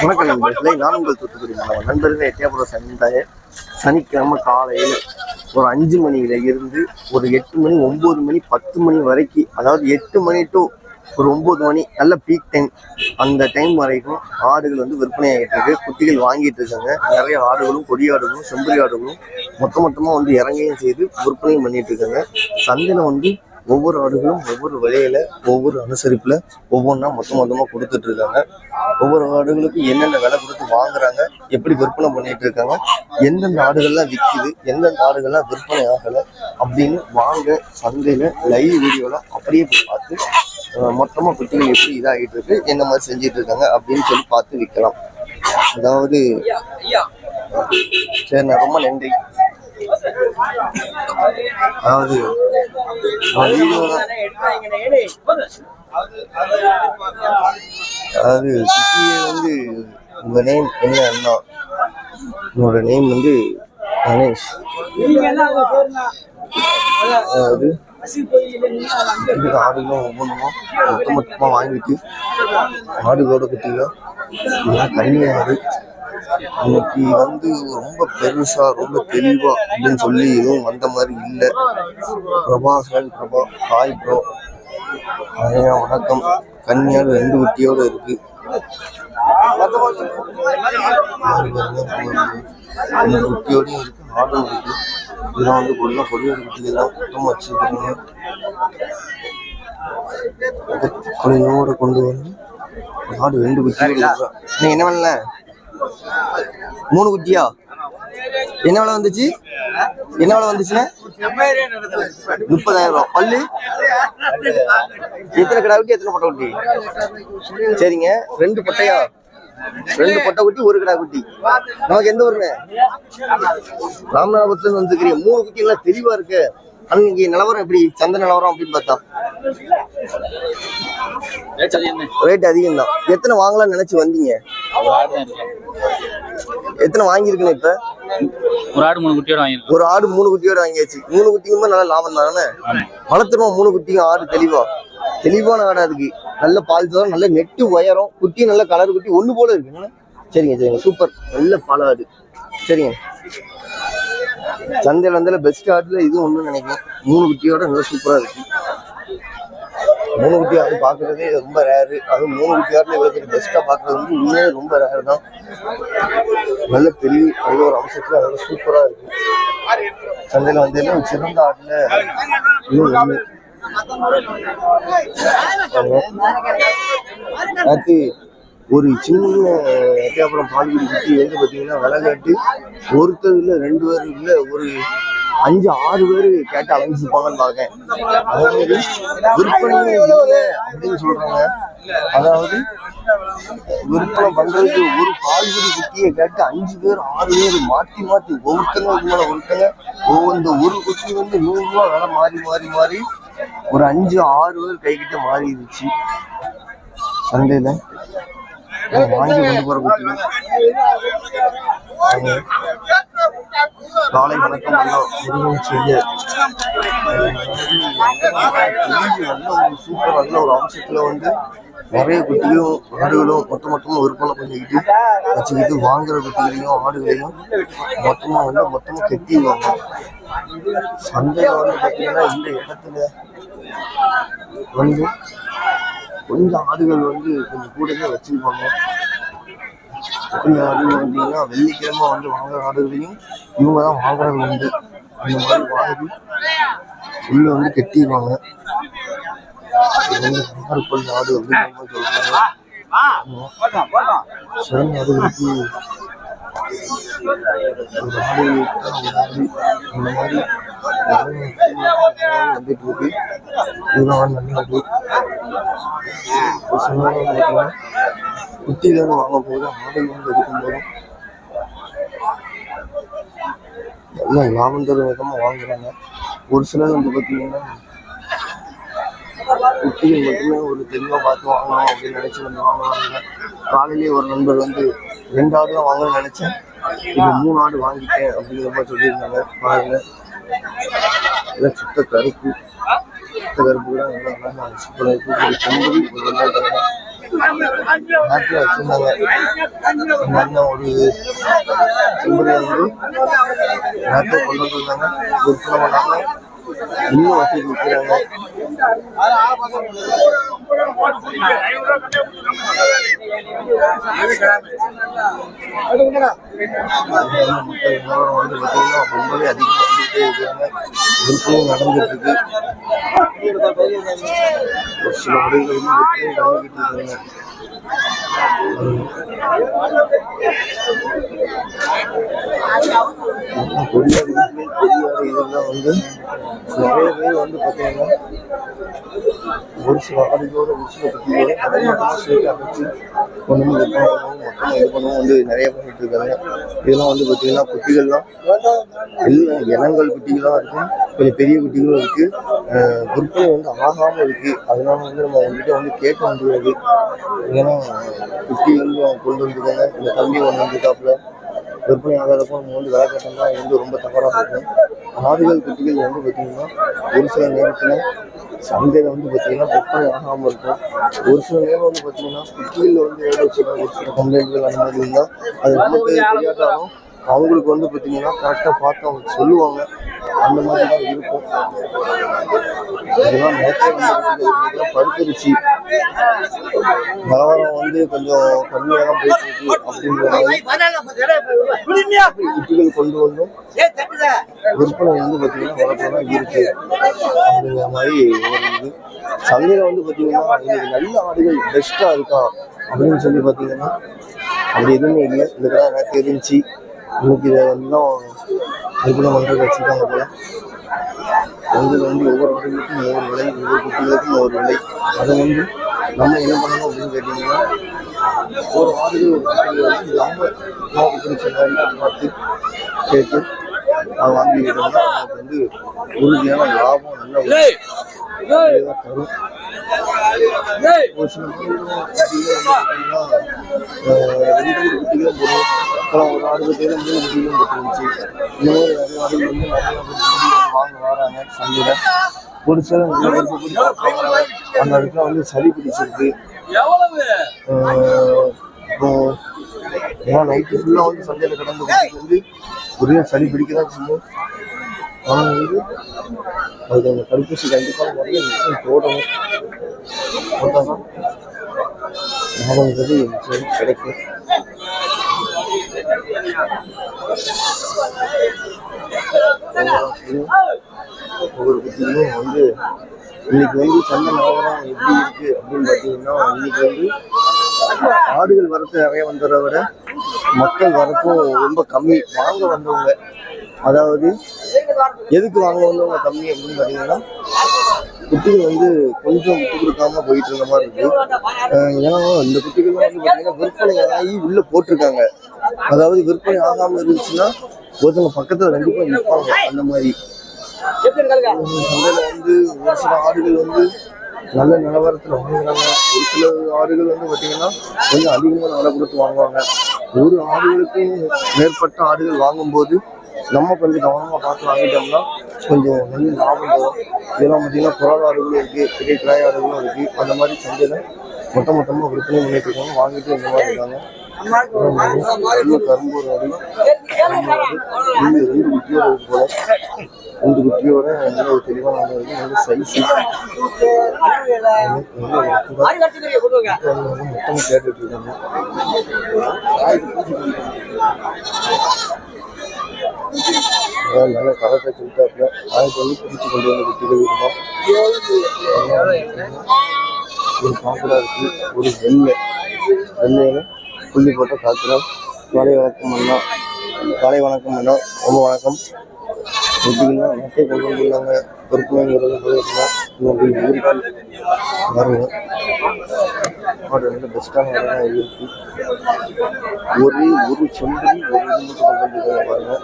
வணக்கம் நண்பர்களே. நான் உங்கள் தூத்துக்குடி மாணவன் நண்பர்களே. எட்டயபுரம் சந்தை சனிக்கிழமை காலையில் ஒரு அஞ்சு மணியில இருந்து ஒரு எட்டு மணி ஒம்பது மணி பத்து மணி வரைக்கும் அதாவது எட்டு மணி டு ஒரு ஒம்பது மணி நல்ல பீக் டைம் அந்த டைம் வரைக்கும் ஆடுகள் வந்து விற்பனை ஆகிட்டு இருக்கு. குட்டிகள் வாங்கிட்டு இருக்காங்க. நிறைய ஆடுகளும் கொடி ஆடுகளும் செம்பரி ஆடுகளும் மொத்த மொத்தமாக வந்து இறங்கையும் செய்து விற்பனையும் பண்ணிட்டு இருக்காங்க. சந்தையில் வந்து ஒவ்வொரு ஆடுகளும் ஒவ்வொரு விலையில ஒவ்வொரு அனுசரிப்புல ஒவ்வொன்றா மொத்த மொத்தமாக கொடுத்துட்டு இருக்காங்க. ஒவ்வொரு ஆடுகளுக்கும் என்னென்ன விலை கொடுத்து வாங்குறாங்க எப்படி விற்பனை பண்ணிட்டு இருக்காங்க எந்தெந்த ஆடுகள்லாம் விற்கிது எந்தெந்த ஆடுகள்லாம் விற்பனை ஆகலை அப்படின்னு வாங்க சந்தையில லைவ் வீடியோல அப்படியே போய் பார்த்து அஹ், மொத்தமா குட்டிகள் எப்படி இதாகிட்டு இருக்கு என்ன மாதிரி செஞ்சுட்டு இருக்காங்க அப்படின்னு சொல்லி பார்த்து விற்கலாம் அதாவது சரிண்ணா ரொம்ப நன்றி. அதாவது அதாவது குட்டியை வந்து உங்க நேம் என்ன அண்ணா உன்னோட நேம் வந்து கணேஷ். அதாவது ஆடுகளும் ஒவ்வொன்றும் மொத்த மொத்தமாக வாங்கிட்டு ஆடுகளோட குட்டிகள் இதெல்லாம் கன்னி ஆடு இன்னைக்கு வந்து ரொம்ப பெருசா ரொம்ப தெளிவா அப்படின்னு சொல்லி எதுவும் வந்த மாதிரி இல்லை. பிரபாகரன் பிரபா ஹாய் ப்ரோ ஐயா வணக்கம். கன்னியாடு ரெண்டு குட்டியோட இருக்கு. ரெண்டு குட்டியோடையும் இருக்கு ஆடும் இருக்கு. இதெல்லாம் வந்து கொள்ள கொடியோட குட்டிகள் தான் மொத்தமாக வச்சுருக்காங்க. கொலையோட கொண்டு வந்து ஆடு ரெண்டு குட்டியோட இருக்கு. நீ என்ன பண்ணல? மூணு குட்டியா? என்ன விலை வந்துச்சு? என்ன விலை வந்துச்சுன்னா முப்பதாயிரம் ரூபா. பல்லு? எத்தனை கடை குட்டி எத்தனை பொட்டை குட்டி? சரிங்க. ரெண்டு பொட்டையா? ரெண்டு பொட்டை குட்டி ஒரு கடா குட்டி. நமக்கு எந்த ஊருங்க ராமநாதபுரத்துல வந்துக்கிறீங்க மூணு குட்டி எல்லாம் தெளிவா இருக்கு. அன்னைக்கு நிலவரம் எப்படி? சந்தை நிலவரம் அப்படின்னு பார்த்தா? ரேட் அதிகம் தான். எத்தனை வாங்கலாம்னு நினைச்சு வந்தீங்க? எத்தனை வாங்கியிருக்கணும் இப்ப? ஒரு ஆடு மூணு குட்டியோட வாங்கியிருக்கோம். ஒரு ஆடு மூணு குட்டியோட வாங்கியாச்சு. மூணு குட்டிங்குமே நல்ல லாபம் தானே? ஆமா. வளர்த்துருவோம் மூணு குட்டியும் ஆடு தெளிவா? தெளிவான ஆடா இருக்கு நல்ல பால் தரும் நல்ல நெட்டு உயரம். குட்டி நல்ல கலர் குட்டி ஒண்ணு போல இருக்குங்க சரிங்க சரிங்க. சூப்பர். நல்ல பால் ஆடு சரிங்க. சந்தையில் வந்து பெஸ்ட் ஆடுல இது ஒன்று நினைக்கிறேன். மூணு குட்டியோட நல்ல சூப்பராக இருக்கு. மூணு குட்டி ஆடு ரொம்ப ரேரு அதுவும் மூணு குட்டி ஆடுல இவ்வளவு பெரிய பெஸ்ட்டாக பார்க்குறது வந்து உண்மையிலே ரொம்ப ரேர் தான். நல்ல தெளிவு நல்ல ஒரு அம்சத்தில் நல்லா சூப்பராக இருக்கு. சந்தையில் வந்து சிறந்த ஆடுல இன்னும் ஒன்று நேற்று ஒரு சின்ன அப்புறம் பால்குடி குட்டி வந்து பார்த்தீங்கன்னா விலை கேட்டு ஒருத்தர் இல்லை ரெண்டு பேர் இல்லை ஒரு அஞ்சு ஆறு பேர் கேட்டு அலைஞ்சிருப்பாங்கன்னு பார்க்கேன் அதாவது விற்பனை அப்படின்னு சொல்றாங்க. அதாவது விற்பனை பண்றதுக்கு ஒரு பால்குடி குட்டியை கேட்டு அஞ்சு பேர் ஆறு பேர் மாற்றி மாற்றி ஒவ்வொருத்தங்க மேல ஒருத்தங்க ஒவ்வொரு ஒரு குட்டி வந்து நூறு ரூபா விலை மாறி மாறி மாறி ஒரு அஞ்சு ஆறு பேர் கைகிட்ட மாறிடுச்சு. சண்டையில வாங்கி கொண்டு போற குட்டிகள் காலை வணக்கம் ஐயா முருகன் செய்ய நல்ல ஒரு சூப்பர் நல்ல ஒரு அம்சத்துல வந்து நிறைய குட்டியும் ஆடுகளும் மொத்த மொத்தமா விற்பனை பண்ணிக்கிட்டு வச்சுக்கிட்டு வாங்குற குட்டிகளையும் ஆடுகளையும் மொத்தமா வந்து மொத்தமா கெட்டிடுவாங்க சந்தையில வந்து பாத்தீங்கன்னா இந்த இடத்துல வந்து கொஞ்சம் ஆடுகள் வந்து கொஞ்சம் கூடவே வச்சிருப்பாங்க எப்படி ஆடுகள் அப்படின்னா வெள்ளிக்கிழமை வந்து வாங்குற ஆடுகளையும் இவங்க தான் வாங்குறது உண்டு அந்த மாதிரி வாங்கி உள்ள வந்து கெட்டிடுவாங்க இது ஆடு அப்படின்னு சொல்றாங்க சிறந்த ஆடுகளுக்கு ஒரு ஆடு இந்த மாதிரி நிறைய வந்துட்டு இருக்கு இதுதான் நல்ல ஆடு ஒரு சிலர் பார்த்தீங்கன்னா குட்டி தான் வாங்க போது ஆடு வந்து எடுக்கும் போதும் எல்லாம் லாபம் தரும் விதமாக வாங்குறாங்க ஒரு சிலர் வந்து பார்த்தீங்கன்னா குட்டிகள் மட்டுமே ஒரு தெளிவாக பார்த்து வாங்கணும் அப்படின்னு நினச்சி வந்து வாங்குவாங்க காலையிலேயே ஒரு நண்பர் வந்து ரெண்டு ஆடு தான் வாங்கணும்னு நினச்சேன். இப்போ மூணு ஆடு வாங்கிட்டேன் அப்படிங்கிற மாதிரி சொல்லியிருந்தாங்க. பாருங்க. இதெல்லாம் சுத்த கருப்பு. சுத்த கருப்பு கூட நல்லா நல்லா சூப்பராக இருக்கு. ஒரு செம்பரி ஒரு வெள்ளை நாட்டில் வச்சுருந்தாங்க. எங்கள் அண்ணன் ஒரு செம்பரி வந்து நாட்டை கொண்டு வந்திருந்தாங்க பண்ணாங்க இன்னும் வந்து பார்த்தீங்கன்னா ரொம்பவே அதிகமாக வந்துட்டே இருக்காங்க. விற்பனையும் நடந்துட்டு இருக்கு ஒரு சில முறைகள் வந்து விற்பனை நடந்துகிட்டு இருக்காங்க. கொடியாடு கொடியாடு இதெல்லாம் வந்து நிறைய பேர் வந்து பார்த்தீங்கன்னா ஒரு சில ஆடுகளோட ஒரு சில குட்டிகளோட அதை மட்டும் சேர்த்து அமைச்சு கொண்டு வந்து விற்பனை பண்ணுவோம் இது பண்ணுவோம் வந்து நிறைய பண்ணிட்டு இருக்காங்க இதெல்லாம் வந்து பார்த்தீங்கன்னா குட்டிகள்லாம் எல்லாம் இனங்கள் குட்டிகளாக இருக்கும். கொஞ்சம் பெரிய குட்டிகளும் இருக்கு. விற்பனை வந்து ஆகாம இருக்கு. அதனால வந்து நம்ம அவங்ககிட்ட வந்து கேட்க முடியாது ஏன்னா குட்டி வந்து அவங்க கொண்டு வந்திருக்காங்க. இந்த தம்பி ஒன்று வந்திருக்காப்புல. விற்பனை ஆகாதப்போ நம்ம வந்து விலை கட்டணும்னா வந்து ரொம்ப தவறாக இருக்கும் ஆடுகள் குட்டிகள் வந்து பார்த்தீங்கன்னா ஒரு சில நேரத்தில் சந்தையில் வந்து பார்த்தீங்கன்னா விற்பனை ஆகாமல் இருக்கும். ஒரு சில நேரம் வந்து பார்த்தீங்கன்னா குட்டிகளில் வந்து ஏதோ சில ஒரு சில கம்ப்ளைண்ட்கள் அந்த மாதிரி இருந்தால் அது நமக்கு தெரியாதாலும் அவங்களுக்கு வந்து பார்த்தீங்கன்னா கரெக்டாக பார்த்து அவங்க சொல்லுவாங்க. அந்த மாதிரி தான் இருக்கும் இதெல்லாம் நேற்று பருத்தரிச்சு. நிலவரம் வந்து கொஞ்சம் கம்மியாக தான் போயிட்டு இருக்கு அப்படின்ற மாதிரி கொண்டு வந்தும். விற்பனை வந்து பார்த்தீங்கன்னா வளர்ப்பதான் இருக்கு. அப்படிங்கிற மாதிரி வருது சந்தையில் வந்து பார்த்தீங்கன்னா இன்னைக்கு நல்ல ஆடுகள் பெஸ்ட்டாக இருக்கா அப்படின்னு சொல்லி பார்த்தீங்கன்னா அப்படி எதுவுமே இல்லை. இந்த கடை எனக்கு தெரிஞ்சு இன்னைக்கு இதை வந்து தான் விற்பனை பண்ணுறது வச்சுருக்காங்க போல. வந்து வந்து ஒவ்வொரு ஆடுகளுக்கும் ஒவ்வொரு விலை ஒவ்வொரு குட்டிகளுக்கும் ஒவ்வொரு விலை. அதை வந்து நம்ம என்ன பண்ணணும் அப்படின்னு கேட்டிங்கன்னா ஒரு ஆடுகள் ஒரு குட்டிகள் வந்து நம்ம நமக்கு பிடிச்ச மாதிரி பார்த்து கேட்டு அதை வாங்கிக்கிட்டோம்னா நமக்கு வந்து உறுதியான லாபம் நல்ல தரும். ஒரு சில பார்த்தீங்கன்னா, ரெண்டு குட்டிகளும் போடும் அப்புறம் ஒரு ஆடு குட்டியில மூணு குட்டிகளும் போட்டுருந்துச்சு இந்த மாதிரி நிறைய ஆடுகள் வந்து நிறைய வாங்க வராங்க ஒரு சில அந்த இடத்துல வந்து சளி பிடிச்சிருக்கு இப்போ ஏன்னா நைட்டு ஃபுல்லாக வந்து சந்தையில் கடந்து வந்து ஒரே சளி பிடிக்க தான் செய்யும் ஆனால் வந்து அதுக்கு அந்த தடுப்பூசி கண்டிப்பாக நிறைய மிஷின் போடணும் போட்டால் தான் லாபங்கிறது நிச்சயம் கிடைக்கும் ஒவ்வொரு குட்டியும் வந்து இன்னைக்கு வந்து சந்தை நிலவரம் எப்படி இருக்கு அப்படின்னு பார்த்தீங்கன்னா இன்னைக்கு வந்து ஆடுகள் வரத்து நிறைய வந்ததை விட மக்கள் வரத்தும் ரொம்ப கம்மி. வாங்க வந்தவங்க. அதாவது எதுக்கு வாங்க வந்தவங்க கம்மி அப்படின்னு பார்த்தீங்கன்னா குட்டிகள் வந்து கொஞ்சம் விட்டு கொடுக்காம போயிட்டு இருந்த மாதிரி இருக்கு. ஏன்னா இந்த குட்டிகள் வந்து பார்த்தீங்கன்னா விற்பனை ஆகி உள்ள போட்டிருக்காங்க. அதாவது விற்பனை ஆகாம இருந்துச்சுன்னா ஒருத்தவங்க பக்கத்துல கண்டிப்பா நிற்பாங்க அந்த மாதிரி. சந்தையில வந்து ஒரு சில ஆடுகள் வந்து நல்ல நிலவரத்துல வாங்குறாங்க. ஒரு சில ஆடுகள் வந்து பாத்தீங்கன்னா கொஞ்சம் அதிகமான விலை கொடுத்து வாங்குவாங்க. ஒரு ஆடுகளுக்கு மேற்பட்ட ஆடுகள் வாங்கும்போது நம்ம கொஞ்சம் கவனமாக பார்த்து வாங்கிட்டோம்னா கொஞ்சம் நல்ல லாபம் தரும். இதெல்லாம் பார்த்தீங்கன்னா புறாத ஆடுகளும் இருக்கு பெரிய கிராய் ஆடுகளும் இருக்கு. அந்த மாதிரி சந்தையில மொத்த மொத்தமாக விற்பனை பண்ணிட்டு இருக்காங்க வாங்கிட்டு இந்த மாதிரி இருக்காங்க. அப்புறம் வந்து ஒரு கரும்பூர் ஆடு ரெண்டு குட்டியோட இருக்கு போல ரெண்டு குட்டியோட நல்ல ஒரு தெளிவான ஆடு இருக்கு. நல்ல சைஸ் மொத்தமா கேட்டுட்டு இருக்காங்க. நல்ல கலத்தை சொல்லிட்டாப்புல. ஆயிரத்தி வந்து பிடிச்சு கொண்டு வந்து குட்டிகள் இருந்தோம் ஒரு காக்கடா இருக்கு ஒரு வெள்ளை. வெள்ளையில புள்ளி போட்ட காக்கடா காலை வணக்கம் பண்ணோம் காலை வணக்கம் பண்ணோம் ரொம்ப வணக்கம். எப்படின்னா நட்டை கொண்டு வந்துருந்தாங்க. பொறுப்புங்கிறது போயிருந்தோம் இன்னொரு ஊருக்கு பாருங்க மாடு ரெண்டு பெஸ்ட்டான இடம் இருக்கு. ஒரே ஒரு செம்பரி ஒரு பாருங்க.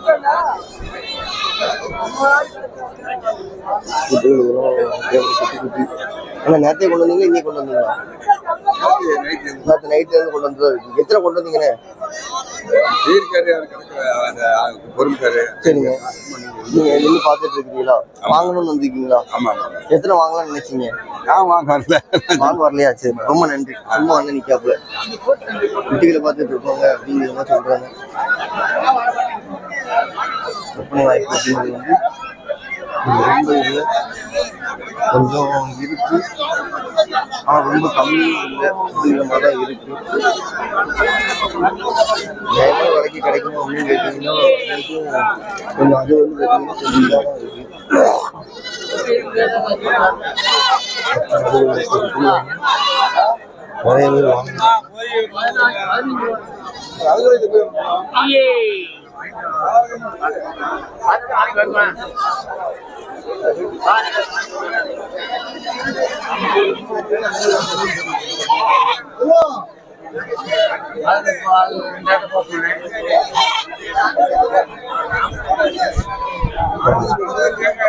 குட்டிகளுக்கெல்லாம் குட்டி ஆனால் நேரத்தையே கொண்டு வந்தீங்களா? இன்னைக்கு கொண்டு வந்தீங்களா? நேற்று நைட்ல இருந்து கொண்டு வந்ததா இருக்கு. எத்தனை கொண்டு வந்தீங்கண்ணே? சரிங்க. நீங்க நின்று பார்த்துட்டு இருக்கீங்களா வாங்கணும்னு வந்திருக்கீங்களா? ஆமா ஆமா. எத்தனை வாங்கலாம்னு நினைச்சீங்க? நான் வாங்க வரல வாங்க வரலையா? சரி ரொம்ப நன்றி. சும்மா வந்து நிக்காப்புல. குட்டிகளை பார்த்துட்டு இருப்பாங்க அப்படிங்கிற மாதிரி சொல்றாங்க. விற்பனை வாய்ப்பு அப்படிங்கிறது வந்து ரொம்ப இல்லை கொஞ்சம் இருக்கு. ஆனா ரொம்ப கம்மியும் இல்லை. மாதிரி தான் இருக்கு. எவ்வளோ விலைக்கு கிடைக்கும் அப்படின்னு கேட்டீங்கன்னா கொஞ்சம் அது வந்து பார்த்தீங்கன்னா கொஞ்சம் இதாக தான் இருக்கு. நிறைய பேர் வாங்க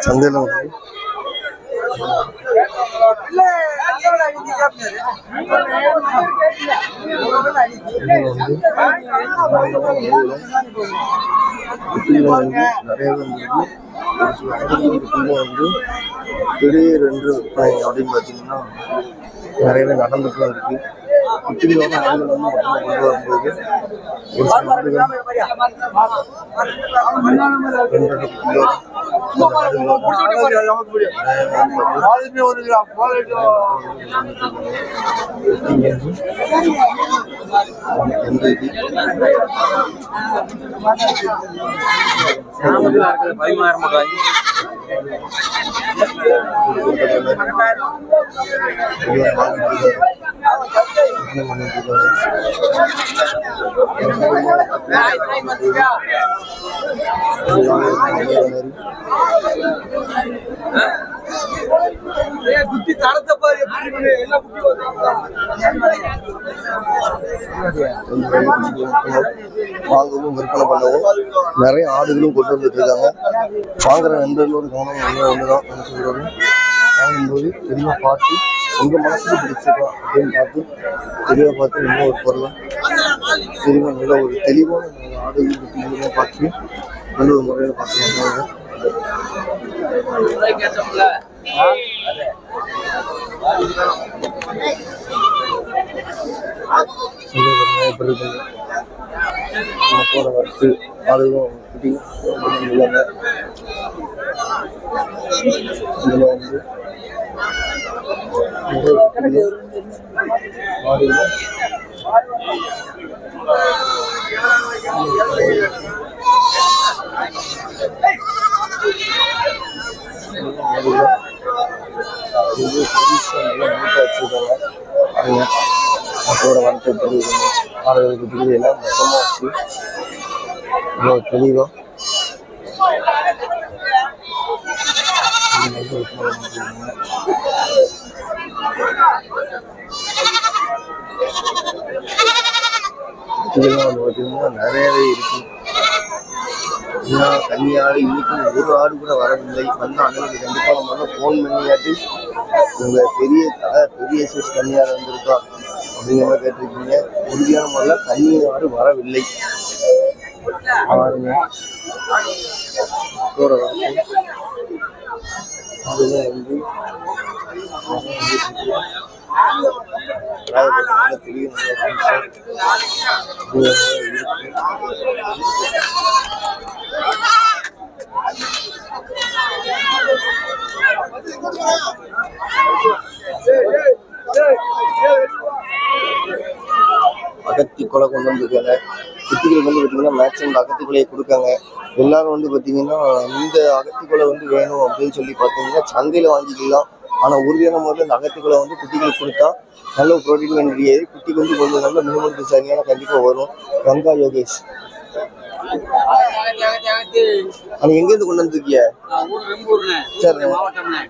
சந்தையில் வந்து இது வந்து குட்டியில் வந்து நிறைய வந்து ஒரு சில இடத்துல குட்டியில் வந்து திடீர் என்று விற்பனை அப்படின்னு பார்த்தீங்கன்னா நிறையவே நடந்துட்டு இருக்கு குட்டிகளோட ஆடுகள் வந்து மொத்தமாக கொண்டு வரும்போது ஒரு சில பயமா இருமாட்டாங்க ஆடுகள் ரெண்டு கிலோ எந்த இது பதிமூணாயிரம் ரூபாய் வாங்கவும் விற்பனை பண்ணவும் நிறைய ஆடுகளும் கொண்டு வந்துட்டு இருக்காங்க. வாங்குற நண்பர்களோட கவனம் என்ன ஒன்றுதான் என்ன சொல்றது? வாங்கும்போது தெளிவாக பார்த்து உங்க மனசுக்கு பிடிச்சிருக்கா அப்படின்னு பார்த்து தெளிவாக பார்த்து இன்னும் ஒரு பொருளை? தெளிவாக நல்ல ஒரு தெளிவான ஒரு ஆடுகள் பார்த்து நல்ல ஒரு முறையில் பார்த்து எப்படி இருக்குங்க மக்களோட வறுத்து ஆளுகளும் உள்ளாங்க இதில் வந்து நிறைய குட்டிகள், ஆடுகள் ஆடுகள் இது பெருசாக நல்லா நீட்டாக வச்சுருக்காங்க பாருங்க மக்களோட வரட்டு எப்படி எல்லாம் மொத்தமாக வச்சு இவ்வளோ தெளிவாக இதெல்லாம் வந்து பார்த்தீங்கன்னா நிறையவே இருக்கு. ஏன்னா கன்னியாடு இன்னைக்கு ஒரு ஆடு கூட வரவில்லை. வந்து அண்ணனுக்கு கண்டிப்பாக நம்ம ஃபோன் பண்ணியாட்டி உங்க பெரிய தலை பெரிய சைஸ் கன்னியாடு இருந்திருக்கா அப்படிங்கிற மாதிரி கேட்டிருக்கீங்க. உறுதியான முறையில் கன்னியாடு வரவில்லை. பாருங்க. அதுதான் வந்து பெரிய நல்ல function. இது இருக்கு அகத்தி கொலை கொண்டு வந்திருக்காங்க. குட்டிகளுக்கு வந்து பார்த்தீங்கன்னா மேக்ஸிமம் அகத்தி கொலையை கொடுக்காங்க. எல்லாரும் வந்து பார்த்தீங்கன்னா இந்த அகத்தி கொலை வந்து வேணும் அப்படின்னு சொல்லி பார்த்தீங்கன்னா சந்தையில் வாங்கிக்கலாம். ஆனா உறுதியான முறையில் இந்த அகத்திக்குள்ள வந்து குட்டிகளுக்கு கொடுத்தா நல்ல ப்ரோட்டீன் கண்டிப்பாக குட்டிக்கு வந்து கொஞ்சம் நல்ல மினிமலுக்கு சரியான கண்டிப்பா வரும். கங்கா யோகேஷ். ஆனா எங்க இருந்து கொண்டு வந்திருக்கிய? சரி மாவட்டம்ண்ணே.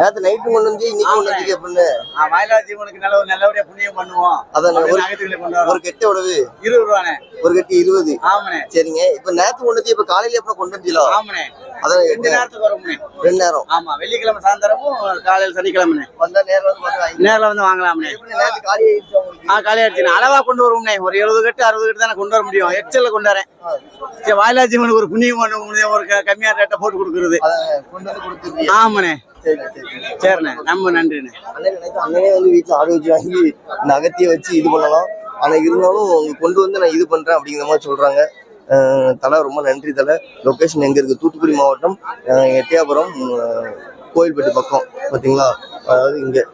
நேத்து நைட்டு கொண்டு வந்து இன்னைக்கு கொண்டு வந்திருக்கிய அப்படின்னு வயலா ஜீவனுக்கு நல்ல நல்லபடியா புண்ணியம் பண்ணுவோம். அதான் ஒரு வரோம். ஒரு கெட்ட உடவு இருபது ரூபாண்ணே. ஒரு கட்டி இருபது. ஆமாண்ணே. சரிங்க. இப்ப நேத்து கொண்டு வந்து இப்ப காலையில எப்ப கொண்டு வந்தீங்களா? ஆமாண்ணே. அதான் ரெண்டு நேரத்துக்கு வரும்ண்ணே. ரெண்டு நேரம். ஆமா வெள்ளிக்கிழமை சாயந்தரமும் காலையில் சனிக்கிழமைண்ணே. வந்தா நேரம் வந்து. நேரில் வந்து வாங்கலாம்ண்ணே. எப்படி காலி ஆயிடுச்சு ஆ அடிச்சுண்ணே அளவா கொண்டு வருவோம்ண்ணே ஒரு எழுபது கட்டு அறுபது கட்டு தானே கொண்டு வர முடியும். எக்ஸல்ல கொண்டு வரேன். சரி வாயிலா ஜீவனுக்கு ஒரு புண்ணியம் பண்ண ஒரு கம்மியான ரேட்டை போட்டு கொடுக்குறது. வந்து ஆமாண்ணே. சரிண்ணே ரொம்ப நன்றிண்ணே. அண்ணனே வந்து வீட்டில் ஆடு வச்சு வாங்கி இந்த அகத்தியை வச்சு இது பண்ணலாம். ஆனால் இருந்தாலும் கொண்டு வந்து நான் இது பண்ணுறேன் அப்படிங்கிற மாதிரி சொல்கிறாங்க தலை ரொம்ப நன்றி தலை. லொக்கேஷன் எங்கே இருக்குது தூத்துக்குடி மாவட்டம் எட்டியாபுரம் கோயில்பேட்டு பக்கம். பார்த்தீங்களா அதாவது இங்கே.